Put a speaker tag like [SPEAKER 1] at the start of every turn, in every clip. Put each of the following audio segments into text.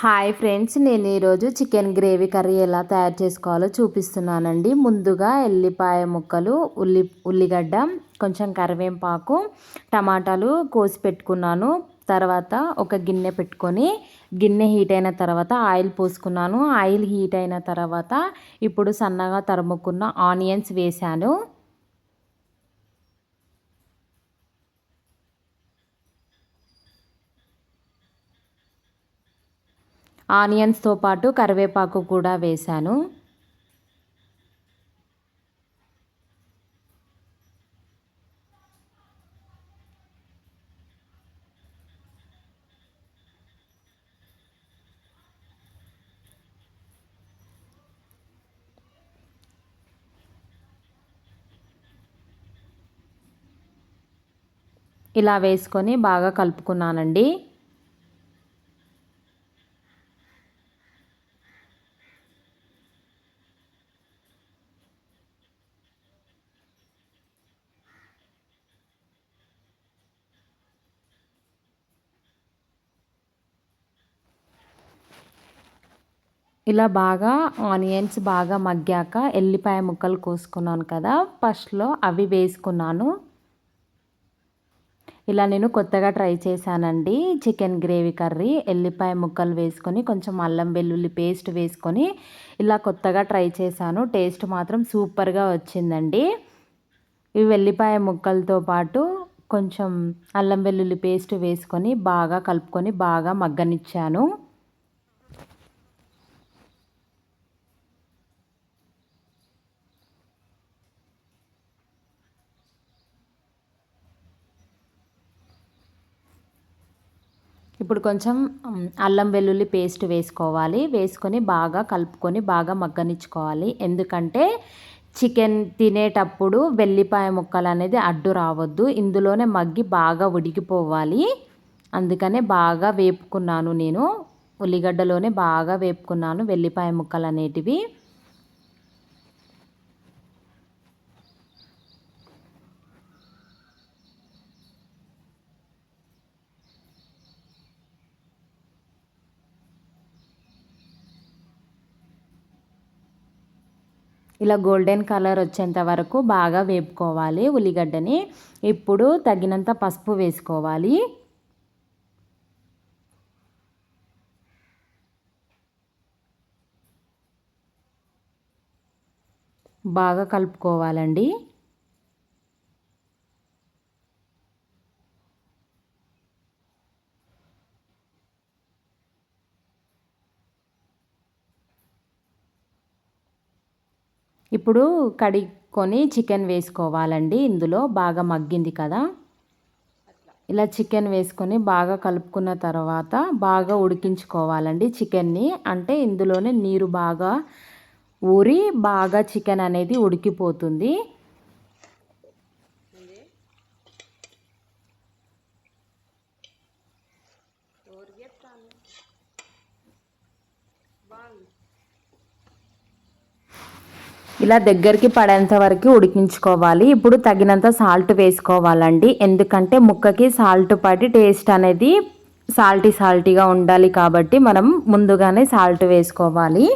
[SPEAKER 1] Hi friends నేను ఈరోజు chicken gravy curry ఎలా తయారు చేసుకోవాలో చూపిస్తున్నానండి. ముందుగా ఎల్లిపాయ ముక్కలు ఉల్లి ఉల్లిగడ్డ కొంచెం కరివేపాకు టమాటాలు కోసి పెట్టుకున్నాను. తర్వాత ఒక గిన్నె పెట్టుకొని గిన్నె హీట్ అయిన తర్వాత ఆయిల్ పోసుకున్నాను. ఆయిల్ హీట్ అయిన తర్వాత ఇప్పుడు సన్నగా తరుముకున్న ఆనియన్స్ వేశాను. ఆనియన్స్తో పాటు కరివేపాకు కూడా వేశాను. ఇలా వేసుకొని బాగా కలుపుకున్నానండి. ఇలా బాగా ఆనియన్స్ బాగా మగ్గాక ఎల్లిపాయ ముక్కలు కోసుకున్నాను కదా ఫస్ట్లో అవి వేసుకున్నాను. ఇలా నేను కొత్తగా ట్రై చేశానండి చికెన్ గ్రేవీ కర్రీ. ఎల్లిపాయ ముక్కలు వేసుకొని కొంచెం అల్లం వెల్లుల్లి పేస్ట్ వేసుకొని ఇలా కొత్తగా ట్రై చేశాను. టేస్ట్ మాత్రం సూపర్గా వచ్చిందండి. ఈ వెల్లిపాయ ముక్కలతో పాటు కొంచెం అల్లం వెల్లుల్లి పేస్ట్ వేసుకొని బాగా కలుపుకొని బాగా మగ్గనిచ్చాను. ఇప్పుడు కొంచెం అల్లం వెల్లుల్లి పేస్ట్ వేసుకోవాలి. వేసుకొని బాగా కలుపుకొని బాగా మగ్గనిచ్చుకోవాలి. ఎందుకంటే చికెన్ తినేటప్పుడు వెల్లిపాయ ముక్కలు అనేది అడ్డు రావద్దు. ఇందులోనే మగ్గి బాగా ఉడికిపోవాలి. అందుకనే బాగా వేపుకున్నాను నేను. ఉల్లిగడ్డలోనే బాగా వేపుకున్నాను వెల్లిపాయ ముక్కలు అనేటివి ఇలా గోల్డెన్ కలర్ వచ్చేంత వరకు బాగా వేపుకోవాలి ఉల్లిగడ్డని. ఇప్పుడు తగినంత పసుపు వేసుకోవాలి. బాగా కలుపుకోవాలండి. ఇప్పుడు కడుక్కొని చికెన్ వేసుకోవాలండి. ఇందులో బాగా మగ్గింది కదా. ఇలా చికెన్ వేసుకొని బాగా కలుపుకున్న తర్వాత బాగా ఉడికించుకోవాలండి చికెన్ని. అంటే ఇందులోనే నీరు బాగా ఊరి బాగా చికెన్ అనేది ఉడికిపోతుంది. ఇలా దగ్గరికి పడేంత వరకు ఉడికించుకోవాలి. ఇప్పుడు తగినంత సాల్ట్ వేసుకోవాలండి. ఎందుకంటే ముక్కకి సాల్ట్ పడి టేస్ట్ అనేది సాల్టీ సాల్టీగా ఉండాలి కాబట్టి మనం ముందుగానే సాల్ట్ వేసుకోవాలి.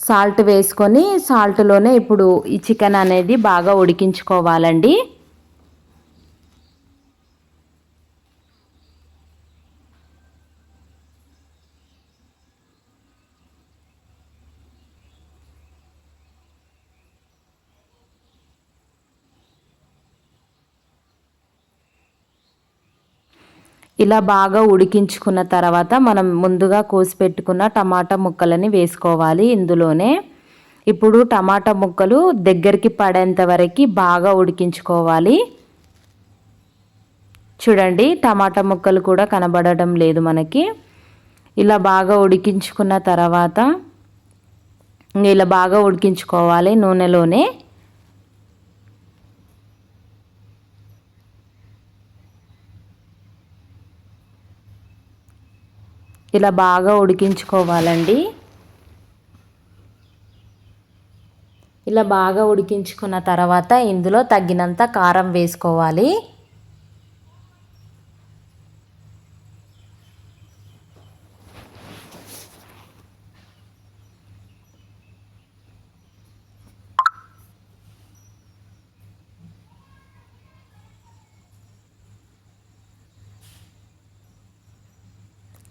[SPEAKER 1] సాల్ట్ వేసుకొని సాల్ట్లోనే ఇప్పుడు ఈ చికెన్ అనేది బాగా ఉడికించుకోవాలండి. ఇలా బాగా ఉడికించుకున్న తర్వాత మనం ముందుగా కోసి పెట్టుకున్న టమాటా ముక్కలని వేసుకోవాలి ఇందులోనే. ఇప్పుడు టమాటా ముక్కలు దగ్గరికి పడేంత వరకు బాగా ఉడికించుకోవాలి. చూడండి టమాటా ముక్కలు కూడా కనబడడం లేదు మనకి. ఇలా బాగా ఉడికించుకున్న తర్వాత ఇలా బాగా ఉడికించుకోవాలి నూనెలోనే. ఇలా బాగా ఉడికించుకోవాలండి. ఇలా బాగా ఉడికించుకున్న తర్వాత ఇందులో తగినంత కారం వేసుకోవాలి.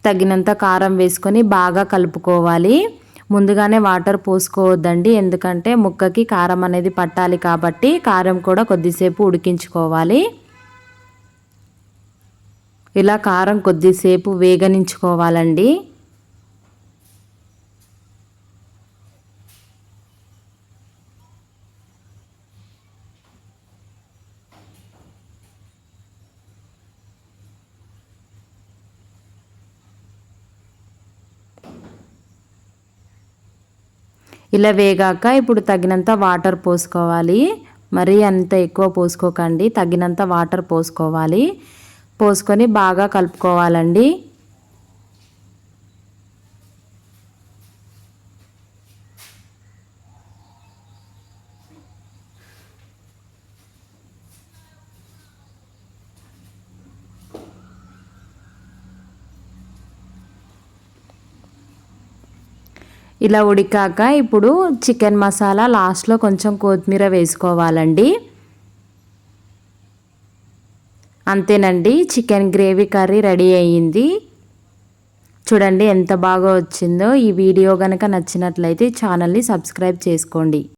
[SPEAKER 1] తగినంత కారం వేసుకొని బాగా కలుపుకోవాలి. ముందుగానే వాటర్ పోసుకోవద్దండి. ఎందుకంటే ముక్కకి కారం అనేది పట్టాలి కాబట్టి కారం కూడా కొద్దిసేపు ఉడికించుకోవాలి. ఇలా కారం కొద్దిసేపు వేగనించుకోవాలండి. ఇలా వేగాక ఇప్పుడు తగినంత వాటర్ పోసుకోవాలి. మరీ అంత ఎక్కువ పోసుకోకండి. తగినంత వాటర్ పోసుకోవాలి. పోసుకొని బాగా కలుపుకోవాలండి. ఇలా ఉడికాక ఇప్పుడు చికెన్ మసాలా లాస్ట్లో కొంచెం కొత్తిమీర వేసుకోవాలండి. అంతేనండి చికెన్ గ్రేవీ కర్రీ రెడీ అయ్యింది. చూడండి ఎంత బాగా వచ్చిందో. ఈ వీడియో కనుక నచ్చినట్లయితే ఛానల్ని సబ్స్క్రైబ్ చేసుకోండి.